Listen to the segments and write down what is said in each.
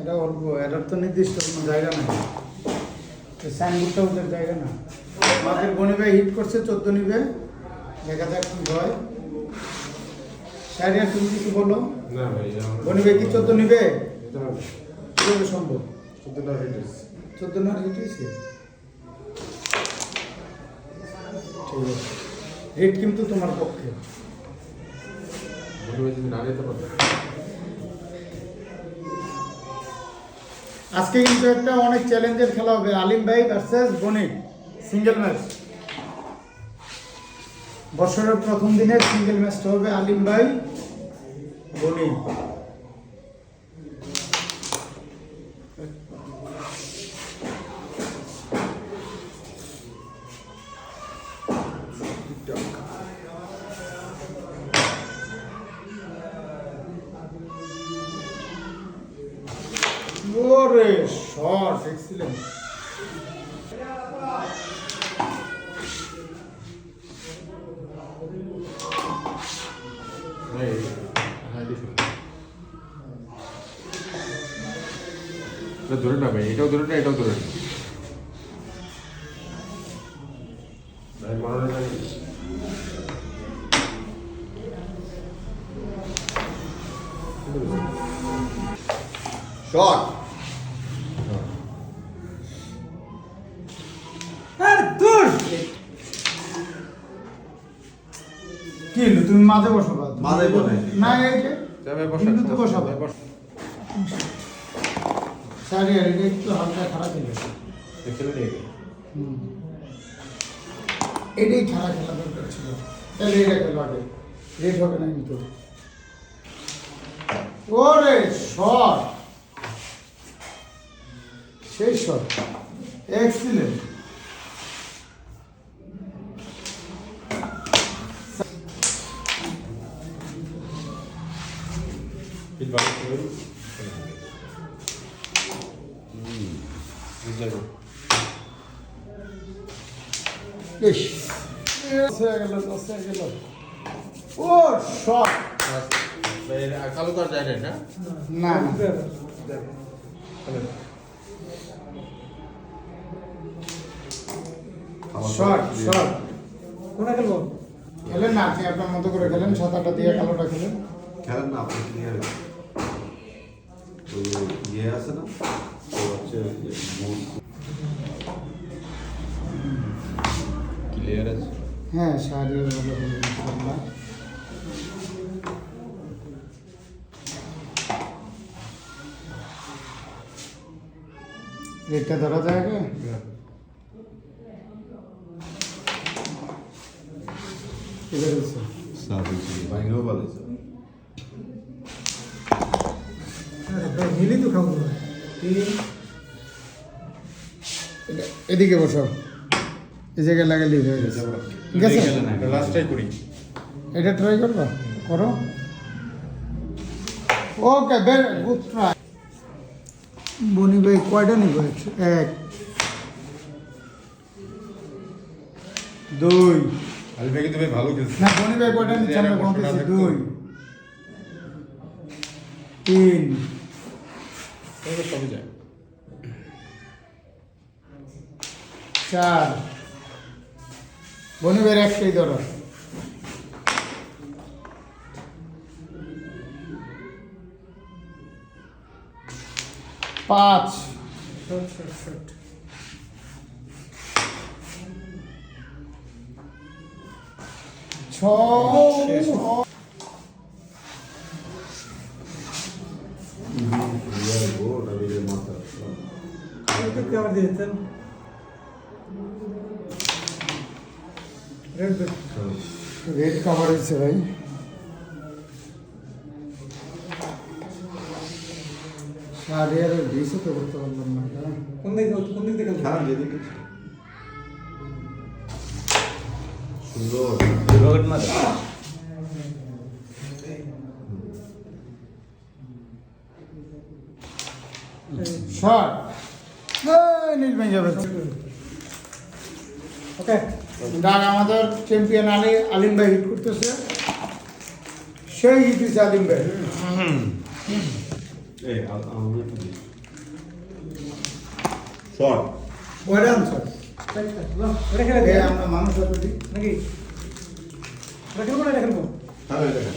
এটা অল্প এটার তো নির্দিষ্ট কোনো জায়গা নাই। সাইনবোর্ডটা ওদের জায়গা না। আমাদের গণিবে হিট করছে চোদ্দ নিবে। দেখা যাক কি হয়। শাহরিয়ার তুমি কিছু বলো? না ভাই কি চোদ্দ নিবে? এটা কীভাবে সম্ভব? চোদ্দটা হিটেস চোদ্দ না হিট হয়েছে? ঠিক আছে। হিট কিন্তু তোমার পক্ষে। মনে যদি না নিতে পারতো আজকে কিন্তু একটা অনেক চ্যালেঞ্জের খেলা হবে। আলিম ভাই ভার্সেস বনি সিঙ্গেল ম্যাচ বছরের প্রথম দিনের সিঙ্গেল ম্যাচটা হবে আলিম ভাই বনিক ওরে শট এক্সিলেন্ট ধরে না ভাই এটাও ধরে না এটাও ধরে না না শট তুমি মাঝে বসো মাঝে বসে। না এই যে যাবে বসা কিন্তু তো বসাবো বসা। সারি আর একটু হালকা খারাপ হয়ে গেছে। এটাই খেলা খেলা দরকার ছিল। তাহলে এটা খেলো আগে রেট হবে না কিন্তু। ওরে শট। সেই শট। এক্সিলেন্ট ফিল ভালো করে হয়ে হয়ে গেল ও শট কালো তো আর যায় না? না শট শট কোনটা খেলব? খেলেন না আপনি আপনার মতো করে খেলেন সাতাটা দিয়ে কালোটা খেলেন। খেলেন না আপনি ক্লিয়ার ইয়ে আছে না? ক্লিয়ার আছে হ্যাঁ শাহরিয়ার ভালো খেলেন ইনশাআল্লাহ রেটটা ধরা যায় গে এবার হচ্ছে ভাঙেও ভালো মিলি তো খাব এদিকে বসো। এই জায়গায় লাগালে হয়ে গেছে। ঠিক আছে লাস্টটাই করি এটা ট্রাই করবা? করো। ওকে ভেরি গুড ট্রাই বনি ভাই, কয়টা নিব? এক। দুই। কিন্তু ভাই ভালো খেলছে না, বনি ভাই কয়টা নিচ্ছে দুই। তিন। তাহলে সবই যায়? চার। বনি ভাইয়ের একটাই ধরো পাঁচ। ছয়। একটু আবার দিয়ে দিতেন রেড রেড কাভার হয়েছে ভাই। সাড়ে আর ভিসও তো করতে পারলাম না হ্যাঁ? কোন দিকে কোন দিক থেকে খেলা যেদিকে। সুন্দর শট নীল ভেঙে যাবে ওকে ডাক আমাদের চ্যাম্পিয়ন আলী আলিম ভাই হিট করতেছে। সেই হিট হয়েছে আলিম ভাই। এই আ- আমাদের একটু দিন শর্ট কয়টা আনছো ওটা খেলে এই দেয় আমরা মানুষ হতো দিই নাকি ওটা খেলব না এটা খেলব হ্যাঁ এটা দেখেন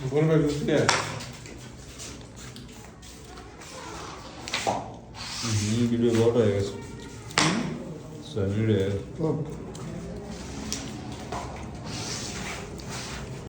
দিই সেটা খেলি হ্যাঁ হ্যাঁ হ্যাঁ কি রে এটা তো থাকেই না মানে খুবই রাখা বলবে